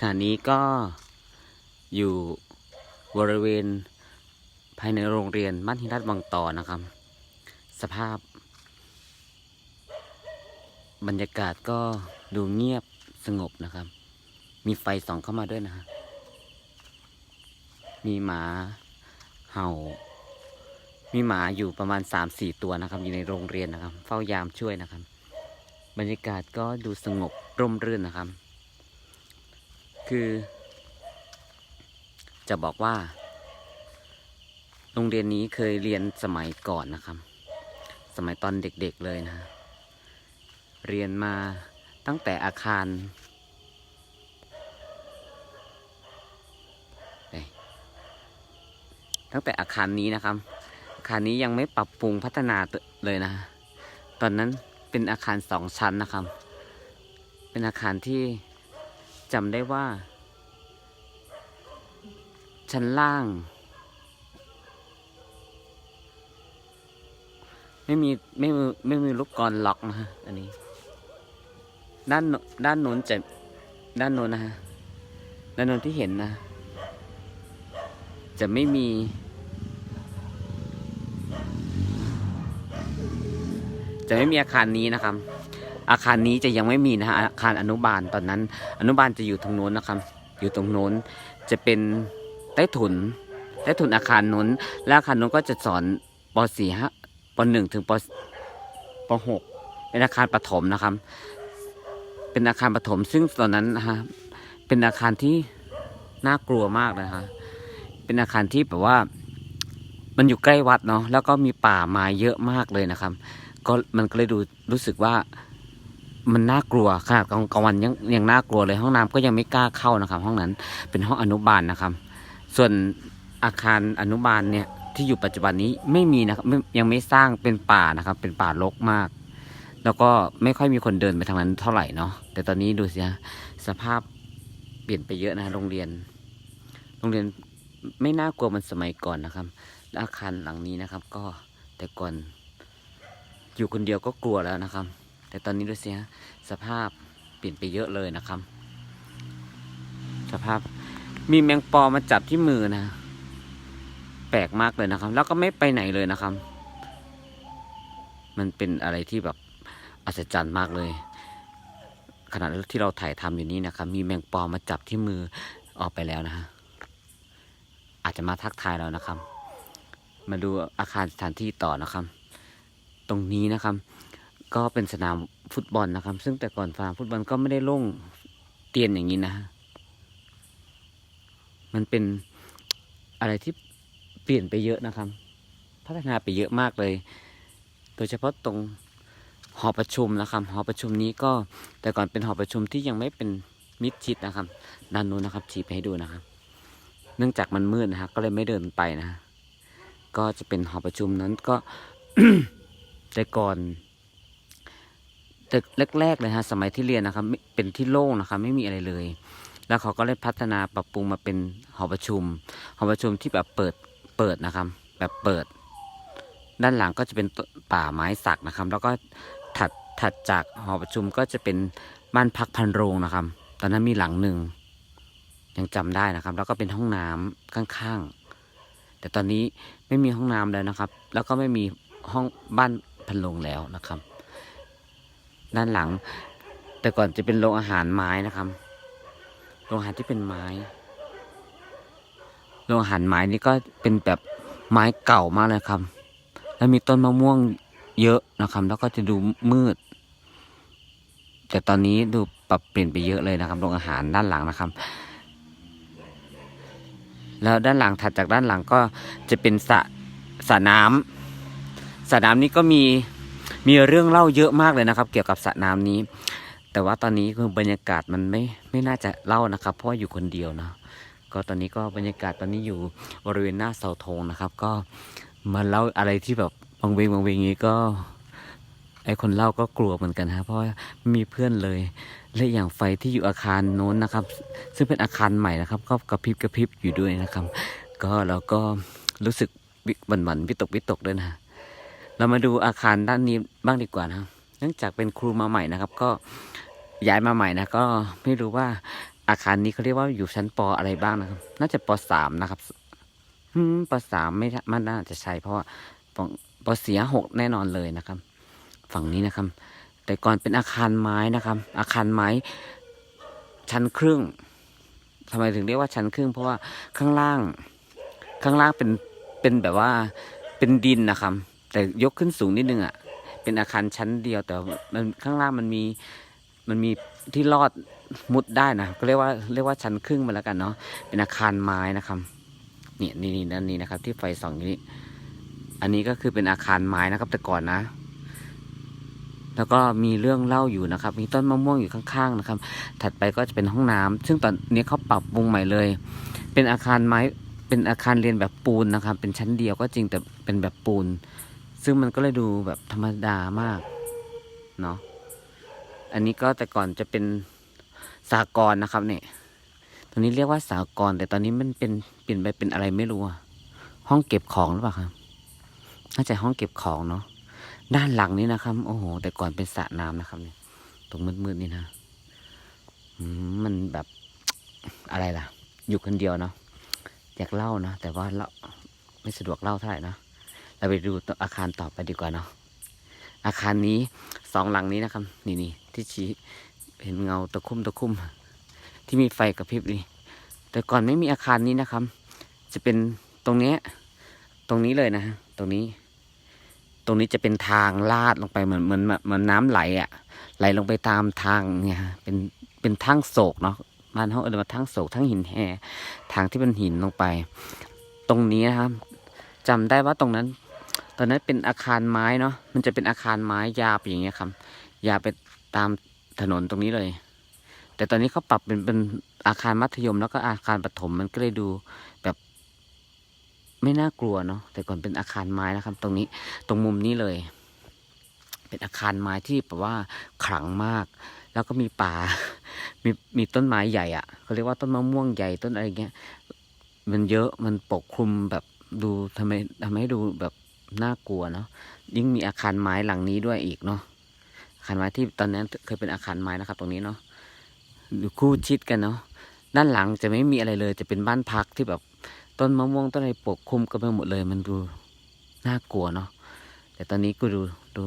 ขณะนี้ก็อยู่บริเวณภายในโรงเรียนบ้านหินรัตวังต่อนะครับ สภาพ บรรยากาศก็ดูเงียบสงบนะครับ มีไฟส่องเข้ามาด้วยนะฮะมีหมาเห่า มีหมาอยู่ประมาณสามสี่ตัวนะครับ อยู่ในโรงเรียนนะครับ เฝ้ายามช่วยนะครับ บรรยากาศก็ดูสงบร่มรื่นนะครับ คือ จะบอกว่า โรงเรียนนี้เคยเรียนสมัยก่อนนะครับ สมัยตอนเด็กๆเลยนะ เรียนมาตั้งแต่อาคารตั้งแต่อาคารนี้นะครับ อาคารนี้ยังไม่ปรับปรุงพัฒนาเลยนะ ตอนนั้นเป็นอาคารสองชั้นนะครับ เป็นอาคารที่ จำได้ว่า ชั้นล่าง ไม่มีไม่มีไม่มีลูกกรล็อกนะฮะอันนี้ ด้านโนด้านโน้นจะด้านโน้นนะฮะด้านโน้นที่เห็นนะ จะไม่มี จะไม่มีอาคารนี้นะครับ อาคารนี้จะยังไม่มีนะฮะอาคารอนุบาลตอนนั้น อนุบาลจะอยู่ตรงโน้นนะครับ อยู่ตรงโน้นจะเป็นใต้ถุนใต้ถุนอาคารโน้นและอาคารโน้นก็จะสอนป .4 ฮะป .1 ถึงปป .6 เป็นอาคารประถมนะครับ เป็นอาคารประถม ซึ่งตอนนั้นนะฮะเป็นอาคารที่น่ากลัวมากเลยฮะเป็นอาคารที่แบบว่ามันอยู่ใกล้วัดเนาะแล้วก็มีป่าไม้เยอะมากเลยนะครับ ก็มันก็เลยดูรู้สึกว่า มันน่ากลัวขนาดกลางวันยังยังน่ากลัวเลยห้องน้ำก็ยังไม่กล้าเข้านะครับ ห้องนั้นเป็นห้องอนุบาลนะครับ ส่วนอาคารอนุบาลเนี่ยที่อยู่ปัจจุบันนี้ไม่มีนะครับยังไม่สร้างเป็นป่านะครับ เป็นป่ารกมาก แล้วก็ไม่ค่อยมีคนเดินไปทางนั้นเท่าไหร่เนาะแต่ตอนนี้ดูสิฮะสภาพเปลี่ยนไปเยอะนะโรงเรียน โรงเรียนไม่น่ากลัวมันสมัยก่อนนะครับ อาคารหลังนี้นะครับ ก็แต่ก่อนอยู่คนเดียวก็กลัวแล้วนะครับ แต่ตอนนี้ดูสิฮะสภาพเปลี่ยนไปเยอะเลยนะครับ สภาพมีแมงปอมาจับที่มือนะ แปลกมากเลยนะครับ แล้วก็ไม่ไปไหนเลยนะครับ มันเป็นอะไรที่แบบอัศจรรย์มากเลย ขณะที่เราถ่ายทำอยู่นี้นะครับ มีแมงปอมาจับที่มือออกไปแล้วนะฮะอาจจะมาทักทายเรานะครับ มาดูอาคารสถานที่ต่อนะครับ ตรงนี้นะครับ ก็เป็นสนามฟุตบอลนะครับ ซึ่งแต่ก่อนสนามฟุตบอลก็ไม่ได้โล่งเตียนอย่างนี้นะ มันเป็นอะไรที่เปลี่ยนไปเยอะนะครับ พัฒนาไปเยอะมากเลย โดยเฉพาะตรงหอประชุมนะครับ หอประชุมนี้ก็แต่ก่อนเป็นหอประชุมที่ยังไม่เป็นมิดชิดนะครับด้านนู้นนะครับชี้ไปให้ดูนะครับ เนื่องจากมันมืดนะฮะก็เลยไม่เดินไปนะฮะก็จะเป็นหอประชุมนั้นก็แต่ก่อน แต่แรกๆเลยฮะสมัยที่เรียนนะครับเป็นที่โล่งนะครับไม่มีอะไรเลย แล้วเขาก็เลยพัฒนาปรับปรุงมาเป็นหอประชุมหอประชุมที่แบบเปิดเปิดนะครับ แบบเปิด ด้านหลังก็จะเป็นป่าไม้สักนะครับ แล้วก็ถัดถัดจากหอประชุมก็จะเป็นบ้านพักพันโรงนะครับ ตอนนั้นมีหลังหนึ่งยังจำได้นะครับ แล้วก็เป็นห้องน้ำข้างๆ แต่ตอนนี้ไม่มีห้องน้ำแล้วนะครับ แล้วก็ไม่มีห้องบ้านพันโรงแล้วนะครับ ด้านหลัง แต่ก่อนจะเป็นโรงอาหารไม้นะครับ โรงอาหารที่เป็นไม้ โรงอาหารไม้นี่ก็เป็นแบบไม้เก่ามากเลยครับ แล้วมีต้นมะม่วงเยอะนะครับ แล้วก็จะดูมืด แต่ตอนนี้ดูปรับเปลี่ยนไปเยอะเลยนะครับโรงอาหารด้านหลังนะครับแล้วด้านหลังถัดจากด้านหลังก็จะเป็นสระสระน้ำสระน้ำนี้ก็มี มีเรื่องเล่าเยอะมากเลยนะครับ เกี่ยวกับสระน้ำนี้ แต่ว่าตอนนี้คือบรรยากาศมันไม่ไม่น่าจะเล่านะครับ เพราะอยู่คนเดียวนะก็ตอนนี้ก็บรรยากาศตอนนี้อยู่บริเวณหน้าเสาธงนะครับ ก็มาเล่าอะไรที่แบบบางเวงบางเวงนี้ก็ไอคนเล่าก็กลัวเหมือนกันฮะเพราะมีเพื่อนเลยและอย่างไฟที่อยู่อาคารโน้นนะครับ ซึ่งเป็นอาคารใหม่นะครับ ก็กระพริบกระพริบอยู่ด้วยนะครับ ก็เราก็รู้สึกวิหวั่นหวั่นวิตกวิตกด้วยนะ เรามาดูอาคารด้านนี้บ้างดีกว่านะเนื่องจากเป็นครูมาใหม่นะครับ ก็ย้ายมาใหม่นะก็ไม่รู้ว่าอาคารนี้เขาเรียกว่าอยู่ชั้นปอะไรบ้างนะครับ น่าจะปสามนะครับปสามไม่มันน่าจะใช่เพราะว่าปปสี่หกแน่นอนเลยนะครับ ฝั่งนี้นะครับ แต่ก่อนเป็นอาคารไม้นะครับ อาคารไม้ชั้นครึ่งทำไมถึงเรียกว่าชั้นครึ่ง เพราะว่าข้างล่าง ข้างล่างเป็นเป็นแบบว่าเป็นดินนะครับ แต่ยกขึ้นสูงนิดนึงอะ เป็นอาคารชั้นเดียวแต่มันข้างล่างมันมีมันมีที่รอดมุดได้นะก็เรียกว่าเรียกว่าชั้นครึ่งมาแล้วกันเนาะเป็นอาคารไม้นะครับนี่นี่นี่นั่นนี่นะครับ ที่ไฟส่องอยู่นี่อันนี้ก็คือเป็นอาคารไม้นะครับแต่ก่อนนะ แล้วก็มีเรื่องเล่าอยู่นะครับ มีต้นมะม่วงอยู่ข้างๆนะครับ ถัดไปก็จะเป็นห้องน้ำซึ่งตอนนี้เขาปรับปรุงใหม่เลย เป็นอาคารไม้เป็นอาคารเรียนแบบปูนนะครับ เป็นชั้นเดียวก็จริงแต่เป็นแบบปูน ซึ่งมันก็เลยดูแบบธรรมดามากเนาะอันนี้ก็แต่ก่อนจะเป็นสากรนะครับเนี่ยตอนนี้เรียกว่าสากรแต่ตอนนี้มันเป็นเปลี่ยนไปเป็นอะไรไม่รู้อห้องเก็บของหรือเปล่าครับน่าจะห้องเก็บของเนาะด้านหลังนี้นะครับ โอ้โห แต่ก่อนเป็นสระน้ำนะครับ เนี่ย ตรงมืดๆนี่นะมันแบบอะไรล่ะ อยู่คนเดียวเนาะอยากเล่านะแต่ว่าเล่าไม่สะดวกเล่าเท่าไหร่นะ เราไปดูอาคารต่อไปดีกว่าเนาะอาคารนี้สองหลังนี้นะครับ นี่นี่ที่ชี้เห็นเงาตะคุ่มตะคุ่มที่มีไฟกระพริบนี่ แต่ก่อนไม่มีอาคารนี้นะครับ จะเป็นตรงเนี้ยตรงนี้เลยนะตรงนี้ ตรงนี้จะเป็นทางลาดลงไปเหมือนเหมือนเหมือนน้ำไหลอะ่ะ ไหลลงไปตามทางเนี่ยเป็นเป็นทางโศกเนาะบ้านเขาเออมาทางโศกทางหินแห่ทางที่เป็นหินลงไป ตรงนี้นะครับจำได้ว่าตรงนั้น ตอนนั้นเป็นอาคารไม้เนาะมันจะเป็นอาคารไม้ยาวไปอย่างเงี้ยครับยาวไปตามถนนตรงนี้เลย แต่ตอนนี้เขาปรับเป็นเป็นอาคารมัธยมแล้วก็อาคารปฐมมันก็เลยดูแบบไม่น่ากลัวเนาะแต่ก่อนเป็นอาคารไม้นะครับ ตรงนี้ตรงมุมนี้เลย เป็นอาคารไม้ที่แบบว่าขลังมาก แล้วก็มีป่า มีมีต้นไม้ใหญ่อะ่ะเขาเรียกว่าต้นมะม่วงใหญ่ต้นอะไรเงี้ย มันเยอะมันปกคลุมแบบดูทำไมทำให้ดูแบบ น่ากลัวเนาะยิ่งมีอาคารไม้หลังนี้ด้วยอีกเนาะอาคารไม้ที่ตอนนั้นเคยเป็นอาคารไม้นะครับ ตรงนี้เนาะอยู่คู่ชิดกันเนาะด้านหลังจะไม่มีอะไรเลย จะเป็นบ้านพักที่แบบต้นมะม่วงต้นอะไรปกคลุมกันไปหมดเลย มันดูน่ากลัวเนาะแต่ตอนนี้ก็ดูดู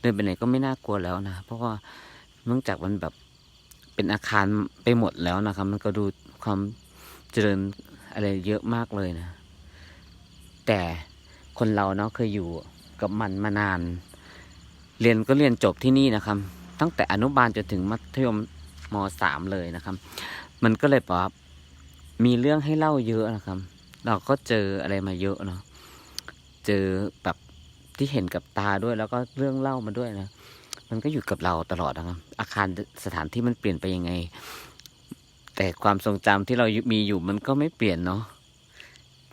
เดินไปไหนก็ไม่น่ากลัวแล้วนะ เพราะว่าเนื่องจากมันแบบเป็นอาคารไปหมดแล้วนะครับ มันก็ดูความเจริญอะไรเยอะมากเลยนะ แต่ คนเราเนาะเคยอยู่กับมันมานาน เรียนก็เรียนจบที่นี่นะครับ ตั้งแต่อนุบาลจนถึงมัธยมมสามเลยนะครับ มันก็เลยแบบมีเรื่องให้เล่าเยอะนะครับ เราก็เจออะไรมาเยอะเนาะเจอแบบที่เห็นกับตาด้วยแล้วก็เรื่องเล่ามาด้วยนะมันก็อยู่กับเราตลอดนะครับ อาคารสถานที่มันเปลี่ยนไปยังไง แต่ความทรงจำที่เรามีอยู่มันก็ไม่เปลี่ยนเนาะ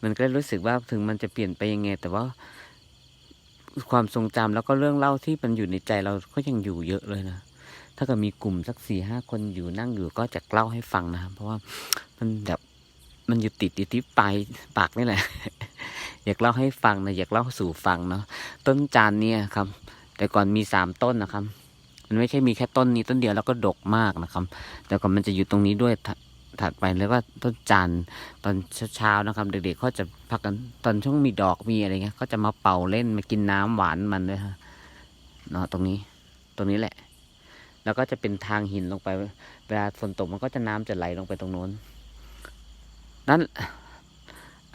มันก็รู้สึกว่าถึงมันจะเปลี่ยนไปยังไง แต่ว่าความทรงจำแล้วก็เรื่องเล่าที่มันอยู่ในใจเราก็ยังอยู่เยอะเลยนะ ถ้าเกิดมีกลุ่มสักสี่ห้าคนอยู่นั่งอยู่ก็จะเล่าให้ฟังนะครับ เพราะว่ามันแบบมันอยู่ติดอยู่ที่ปลายปากนี่แหละ อยากเล่าให้ฟังนะอยากเล่าสู่ฟังเนาะต้นจานเนี่ยครับ แต่ก่อนมีสามต้นนะครับ มันไม่ใช่มีแค่ต้นนี้ต้นเดียวแล้วก็ดกมากนะครับ แต่ก่อนมันจะอยู่ตรงนี้ด้วย ถัดไปแล้วก็ต้นจันทร์ตอนเช้าๆนะครับ เด็กๆเขาจะพักกันตอนช่วงมีดอกมีอะไรเงี้ยก็จะมาเป่าเล่นมากินน้ำหวานมันด้วยฮะเนาะตรงนี้ตรงนี้แหละ แล้วก็จะเป็นทางหินลงไป เวลาฝนตกมันก็จะน้ำจะไหลลงไปตรงโน้นนั่น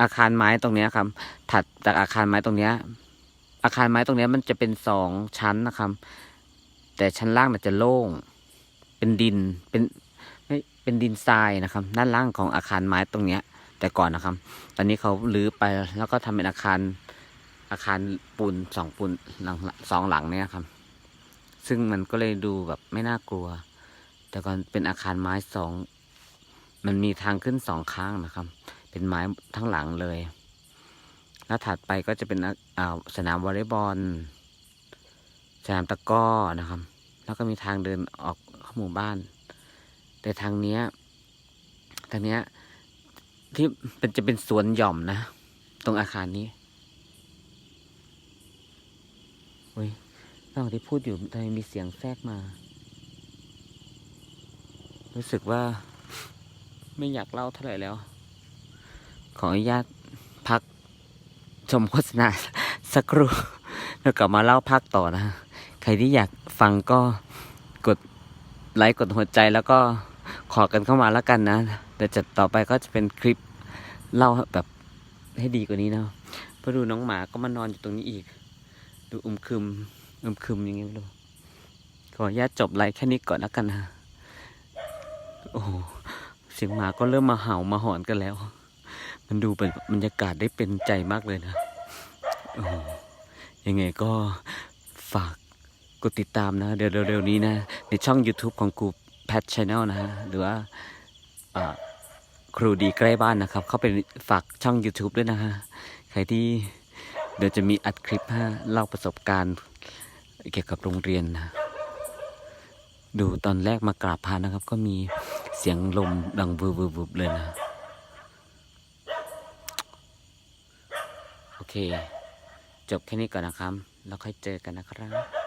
อาคารไม้ตรงเนี้ยครับ ถัดจากอาคารไม้ตรงเนี้ยอาคารไม้ตรงเนี้ยมันจะเป็นสองชั้นนะครับ แต่ชั้นล่างน่ะจะโล่ง เป็นดินเป็น เป็นดินทรายนะครับ ด้านล่างของอาคารไม้ตรงเนี้ย แต่ก่อนนะครับ ตอนนี้เขาลื้อไปแล้วก็ทำเป็นอาคารอาคารปูนสองปูนหลังสองหลังเนี่ยครับ ซึ่งมันก็เลยดูแบบไม่น่ากลัว แต่ก่อนเป็นอาคารไม้สองมันมีทางขึ้นสองข้างนะครับ เป็นไม้ทั้งหลังเลย แล้วถัดไปก็จะเป็นสนามวอลเลย์บอล สนามตะก้อนะครับ แล้วก็มีทางเดินออกเข้าหมู่บ้าน แต่ทางเนี้ยทางเนี้ยที่เป็นจะเป็นสวนหย่อมนะ ตรงอาคารนี้เฮ้ยระหว่างที่พูดอยู่ทำไมมีเสียงแทรกมา รู้สึกว่าไม่อยากเล่าเท่าไหร่แล้ว ขออนุญาตพักชมโฆษณาสักครู่แล้วกลับมาเล่าภาคต่อนะ ใครที่อยากฟังก็กดไลค์กดหัวใจแล้วก็ ขอกันเข้ามาแล้วกันนะเดี๋ยวจะต่อไปก็จะเป็นคลิปเล่าแบบให้ดีกว่านี้นะเพื่อดูน้องหมาก็มานอนอยู่ตรงนี้อีก ดูอึมครึมอึมครึมอยังไงไม่รู้ขออนุญาตจบไลค์แค่นี้ก่อนแล้วกันนะโอ้โหเสียงหมาก็เริ่มมาเห่ามาหอนกันแล้ว มันดูเป็นบรรยากาศได้เป็นใจมากเลยนะโอ้โหยังไงก็ฝากกดติดตามนะ เดี๋ยวเร็วๆนี้นะ ในช่อง YouTube ของกู แพทช n แนลนะฮะ หรือว่าครูดีใกล้บ้านนะครับ เข้าไปฝากช่อง YouTube ด้วยนะฮะ ใครที่เดี๋ยวจะมีอัดคลิปฮะเล่าประสบการณ์เกี่ยวกับโรงเรียนนะ ดูตอนแรกมากราบพระนะครับ ก็มีเสียงลมดังวืบวืบวืบเลยนะ โอเค จบแค่นี้ก่อนนะครับ แล้วค่อยเจอกันนะครับ